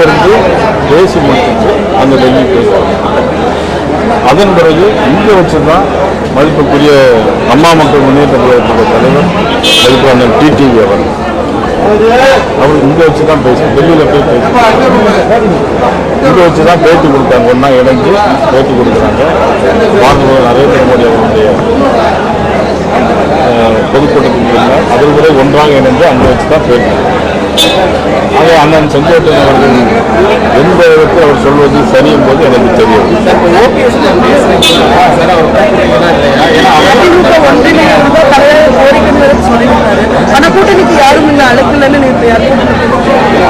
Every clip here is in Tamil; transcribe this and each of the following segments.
இங்கிருந்து பேசி முடிச்சுட்டு அந்த டெல்லி பேசுவாங்க அதன் பிறகு இங்கே வச்சு தான் மதிப்புக்குரிய அம்மா மக்கள் முன்னேற்ற கழகத்துடைய தலைவர் மதிப்பு அண்ணன் டிடிவி அவர் அவர் இங்கே வச்சு தான் பேசி டெல்லியில் போய் பேசி. இங்கே வச்சு தான் பேட்டி கொடுத்தாங்க ஒன்றா இணைஞ்சு பேட்டி கொடுக்குறாங்க. மாண்பு நரேந்திர மோடி அவருடைய பொதுக்கூட்டத்துக்கு அதன் பிறகு ஒன்றாக இணைந்து அங்கே வச்சு தான் பேட்டி. ஆக அண்ணன் செங்கோட்டையன் அவர்கள் எந்த விதத்தில் அவர் சொல்வது சரி என்பது எனக்கு தெரியும்.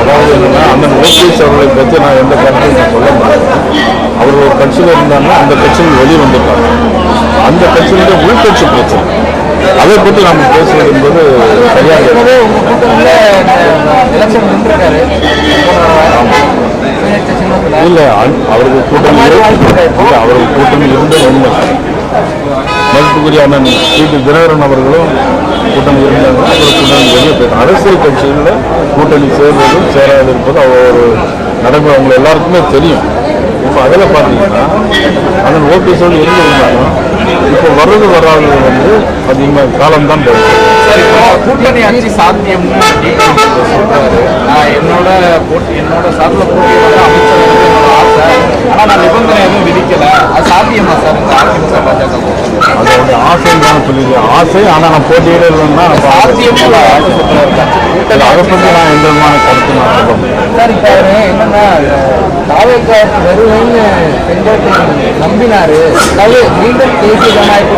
அதாவது என்னன்னா அண்ணன் ஓபிஎஸ் அவர்களை பற்றி நான் எந்த கருத்தையும் சொல்ல மாட்டேன். அவர் ஒரு கட்சியில் இருந்தாங்கன்னா அந்த கட்சியில் வெளியே வந்துட்டாங்க அந்த கட்சியினுடைய உள்கட்சி பிரச்சனை. அதை பற்றி நம்ம பேசுவது என்பது சரியாக இல்லை அவருக்கு கூட்டணி இல்லை. அவருக்கு கூட்டணி இருந்த உண்மை மதிப்புக்குரிய அண்ணன் டிடி தினகரன் அவர்களும் கூட்டணி இருந்தாங்க. அவர் கூட்டணி வெளியே போயிட்டாங்க அரசியல் கட்சிகளில் கூட்டணி சேர்வது சேராது இருப்பது அவர் நடைமுறை அவங்க எல்லாருக்குமே தெரியும். இப்போ அதில் பார்த்தீங்கன்னா அதன் ஓபிஎஸோடு எங்கே இருந்தாங்க இப்போ வர்றது வராதது வந்து அதிகமாக சார் இப்போ கூட்டணி ஆட்சி சொல்றாரு. நான் என்னோட போட்டி என்னோட சார்பில் போட்டி அமைச்சர் ஆசை ஆனா நான் நிபந்தனை எதுவும் விதிக்கல. அது சாத்தியமா சார்? இந்த அதிமுக பாஜக? அதோட ஆசைன்னு தான் சொல்லியிருக்கேன் ஆசை ஆனால் நான் போட்டியிட இல்லைன்னா நான் சாத்தியம் இல்ல, ஆசை சொல்றாரு. இல்லை, அதை பற்றி நான் எந்த விதமான கருத்து நான் சொல்ல முடியாது. சார் இப்போ என்னன்னா தாவேக்கா வருவேன்னு செங்கோட்டையன் நம்பினாரு. அதாவது மீண்டும் தேசிய ஜனநாயக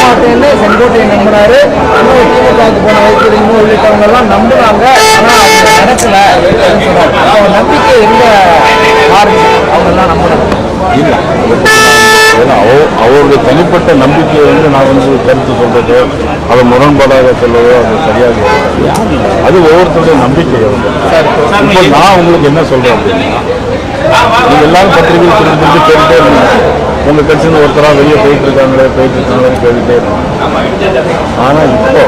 மாட்டேன்னு செங்கோட்டையன் நம்பினாரு இன்னும் திமுகவுக்கு போன வைத்தியலிங்கம் உள்ளிட்டவங்க எல்லாம் நம்புனாங்க அவங்க அது நடக்கல அப்படின்னு சொன்னாரு அவங்க நம்பிக்கை எங்க மாறுச்சு அவங்க எல்லாம் நம்பினாங்க இல்லை. ஏன்னா அவ- அவருடைய தனிப்பட்ட நம்பிக்கையை வந்து நான் வந்து கருத்து சொல்றது அதை முரண்பாடாக சொல்றதோ அது சரியாக அது ஒவ்வொருத்தருடைய நம்பிக்கை வந்து இப்போ நான் உங்களுக்கு என்ன சொல்றேன் அப்படின்னா நீங்க எல்லாரும் பத்திரிகை திரும்பி திரும்பி கேட்டுட்டே இருந்தீங்க உங்க கட்சியில் ஒருத்தரா வெளியே போயிட்டு இருக்காங்களே போயிட்டு இருக்காங்களே கேட்டுட்டே இருந்தீங்க ஆனா இப்போ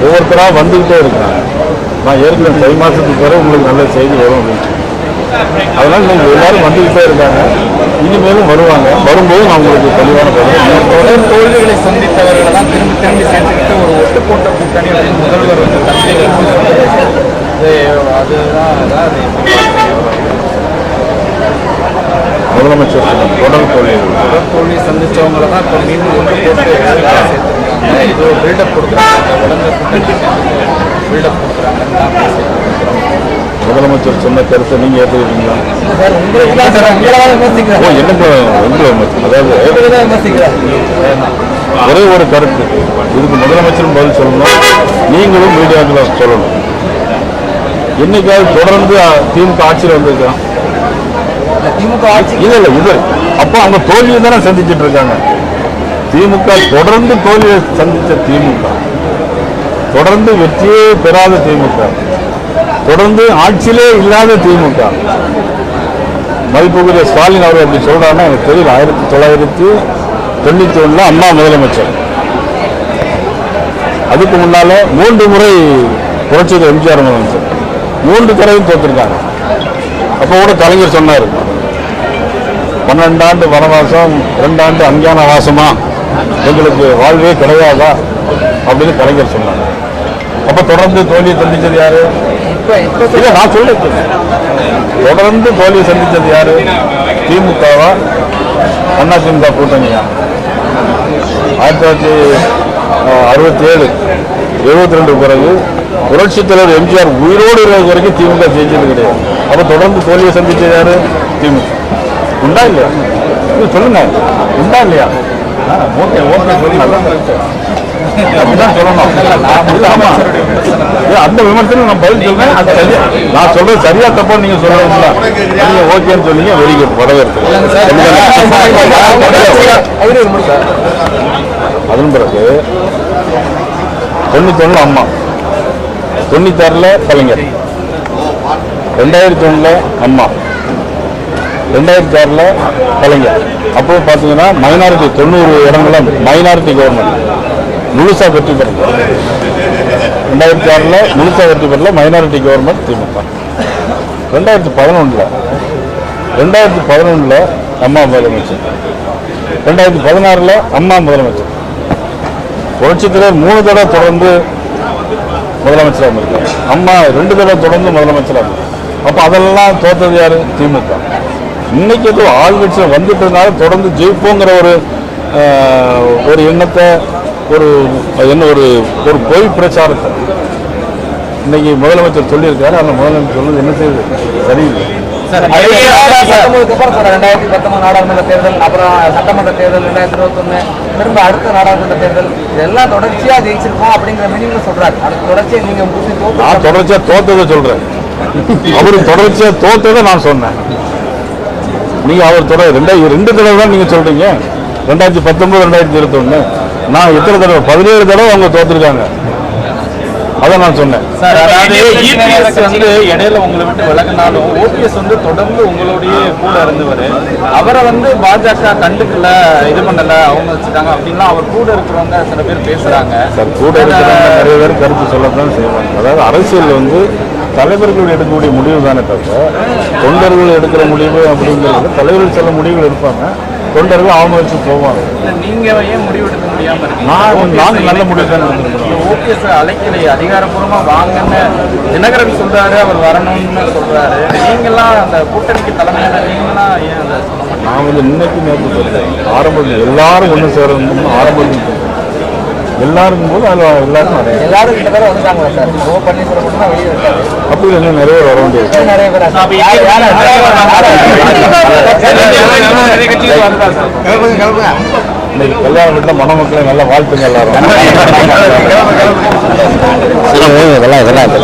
ஒவ்வொருத்தரா வந்துகிட்டே இருக்காங்க. நான் ஏற்கனவே தை மாசத்துக்கு பிறகு உங்களுக்கு நல்ல செய்தி வரும் அப்படின்னு. அதனால நீங்க எல்லாரும் வந்துகிட்டே இருக்காங்க. இனிமேலும் வருவாங்க. வரும்போது நான் உங்களுக்கு தெளிவான பதில் தொடர் தோல்விகளை சந்தித்தவர்களை தான் திரும்பி திரும்பி சேர்த்துக்கிட்டு ஒரு ஒட்டு போட்ட கூட்டணி முதல்வர் வந்து அதுதான் முதலமைச்சர் தொடர் தொழில் தொடர் தோல்வி சந்திச்சவங்களை தான் இப்போ மீண்டும் ஒன்று போட்டு சேர்த்துருக்காங்க. இது ஒரு பில்டப் கொடுக்குறாங்க. வளர்ந்த கூட்டணி. பில்டப் பேசியிருக்காங்க. முதலமைச்சர் சொன்ன கருத்தை நீங்க ஏற்றுக்கிறீங்களா ஒரே ஒரு கருத்து. இதுக்கு முதலமைச்சரும் பதில் சொல்லணும். நீங்களும் மீடியாக்களை சொல்லணும். என்னைக்காவது தொடர்ந்து திமுக ஆட்சியில் வந்திருக்கான் திமுக ஆட்சி இல்ல இல்ல இது அப்போ அவங்க தோல்வியை தானே சந்திச்சிட்டு இருக்காங்க. திமுக தொடர்ந்து தோல்வியை சந்திச்ச திமுக. தொடர்ந்து வெற்றியே பெறாத திமுக. தொடர்ந்து ஆட்சியிலே இல்லாத திமுக. மதிப்புக்குரிய ஸ்டாலின் அவர் அப்படி சொல்கிறாங்கன்னா எனக்கு தெரியல. ஆயிரத்தி தொள்ளாயிரத்தி தொண்ணூத்தி ஒண்ணுல அம்மா முதலமைச்சர். அதுக்கு முன்னால மூன்று முறை புரட்சி எம்ஜிஆர் முதலமைச்சர். மூன்று தடவையும் தோற்றுருக்காங்க அப்போ கூட கலைஞர் சொன்னார் பன்னெண்டாண்டு வனவாசம் ரெண்டாண்டு அஞ்ஞான வாசமா எங்களுக்கு வாழ்வே கிடையாதா? அப்படின்னு கலைஞர் சொன்னாங்க அப்ப தொடர்ந்து தோல்வியை சந்திச்சது யாரு? இல்ல நான் சொல்ல தொடர்ந்து தோல்வியை சந்திச்சது யாரு? திமுகவா? அண்ணா திமுக கூட்டணியா? ஆயிரத்தி தொள்ளாயிரத்தி அறுபத்தி ஏழு எழுபத்தி ரெண்டு பிறகு புரட்சித் தலைவர் எம்ஜிஆர் உயிரோடு இருக்கிற வரைக்கும் திமுக ஜெயிச்சது கிடையாது. அப்ப தொடர்ந்து தோல்வியை சந்திச்சது யாரு? திமுக. உண்டா இல்லையா? சொல்லுங்க. உண்டா இல்லையா? ஓகே ஓகே சொல்லுங்க. அந்த விமர்சனம் நான் பதில் சொல்றேன். அது சரியா நான் சொல்றது சரியா தப்பா நீங்க சொல்றீங்களா நீங்க ஓகேன்னு சொன்னீங்க வெரி குட் வரவேற்பு. அதன் பிறகு தொண்ணூத்தொன்னு அம்மா. தொண்ணூத்தாறுல கலைஞர். ரெண்டாயிரத்தி ஒண்ணுல அம்மா. ரெண்டாயிரத்தி ஆறுல கலைஞர். அப்போ பார்த்தீங்கன்னா மைனாரிட்டி தொண்ணூறு இடங்கள்லாம் மைனாரிட்டி கவர்மெண்ட் முழுசாக வெற்றி பெறல. ரெண்டாயிரத்தி ஆறில் முழுசா வெற்றி பெறல மைனாரிட்டி கவர்மெண்ட் திமுக. ரெண்டாயிரத்தி பதினொன்றில் ரெண்டாயிரத்தி பதினொன்றில் அம்மா முதலமைச்சர். ரெண்டாயிரத்தி பதினாறில் அம்மா முதலமைச்சர். புரட்சித்தலைவர் மூணு தடவை தொடர்ந்து முதலமைச்சராக இருந்திருக்காரு அம்மா ரெண்டு தடவை தொடர்ந்து முதலமைச்சராக இருந்தார். அப்போ அதெல்லாம் தோற்றது யார்? திமுக. இன்னைக்கு ஏதோ ஆளுங்கட்சியில் வந்துட்டதுனால தொடர்ந்து ஜெயிப்போங்கிற ஒரு ஒரு எண்ணத்தை ஒரு என்ன ஒரு ஒரு பொய் பிரச்சாரத்தை இன்னைக்கு முதலமைச்சர் சொல்லியிருக்காரு அந்த முதலமைச்சர் சொன்னது என்ன செய்யுது? சரியில்லை. ரெண்டாயிரத்தி பத்தொன்பது நாடாளுமன்ற தேர்தல் அப்புறம் சட்டமன்ற தேர்தல் ரெண்டாயிரத்தி இருபத்தொன்னு திரும்ப அடுத்த நாடாளுமன்ற தேர்தல். இதெல்லாம் தொடர்ச்சியா ஜெயிச்சிருக்கோம் அப்படிங்கிற மீனிங்ல சொல்றாரு. அதுக்கு தொடர்ச்சியா நீங்க நான் தொடர்ச்சியா தோத்ததை சொல்றேன். அவரு தொடர்ச்சியா தோத்ததை நான் சொன்னேன். நீங்க அவர் தொடர் ரெண்டாயிரம் ரெண்டு தடவை தான் நீங்க சொல்றீங்க. ரெண்டாயிரத்தி பத்தொன்பது ரெண்டாயிரத்தி இருபத்தொன்னு. நான் எத்தனை தடவை பதினேழு தடவை அவங்க தோத்துருக்காங்க. அதை நான் சொன்னேன். சார் அதாவது இபிஎஸ் வந்து இடையில உங்களை விட்டு விலகினாலும் ஓபிஎஸ் வந்து தொடர்ந்து உங்களுடைய கூட இருந்தவர். அவரை வந்து பாஜக கண்டுக்கல இது பண்ணல அவங்க வச்சுட்டாங்க அப்படின்லாம் அவர் கூட இருக்கிறவங்க சில பேர் பேசுறாங்க. சார் கூட இருக்கிறவங்க நிறைய பேர் கருத்து சொல்லத்தான் செய்வாங்க. அதாவது அரசியல் வந்து தலைவர்கள் எடுக்கக்கூடிய முடிவு தானே தவிர தொண்டர்கள் எடுக்கிற முடிவு அப்படிங்கிறது தலைவர்கள் சில முடிவுகள் எடுப்பாங்க. தொண்டர்கள் வச்சு போவாங்க. இல்ல, நீங்க ஏன் முடிவெடுக்க முடியாம இருக்கீங்க? நான் நாங்க நல்ல முடிவு தான் எடுத்திருக்கிறோம். ஓபிஎஸ் அழைக்கலை. அதிகாரப்பூர்வமா வாங்கன்னு தினகரன் சொல்றாரு அவர் வரணும்னு சொல்றாரு. நீங்கெல்லாம் அந்த கூட்டணிக்கு தலைமையில நீங்களாம் ஏன் அதை நான் வந்து இன்னைக்கு நேற்று சொல்றேன். ஆரம்பத்தில் எல்லாரும் ஒன்று சேரணும்னு ஆரம்பத்தில். எல்லாருக்கும் போது அதில் எல்லாருக்கும் நிறைய எல்லாரும் கிட்ட பேர் வந்துட்டாங்களா சார் ஓ பன்னீர்செல்வம் மட்டும் தான் வெளியே இருக்காரு அப்படி இன்னும் நிறைய வர வேண்டியது நிறைய பேர் இன்னைக்கு கல்யாண வீட்டில் மணமக்களை நல்லா வாழ்த்துங்க எல்லாரும் இதெல்லாம் இதெல்லாம்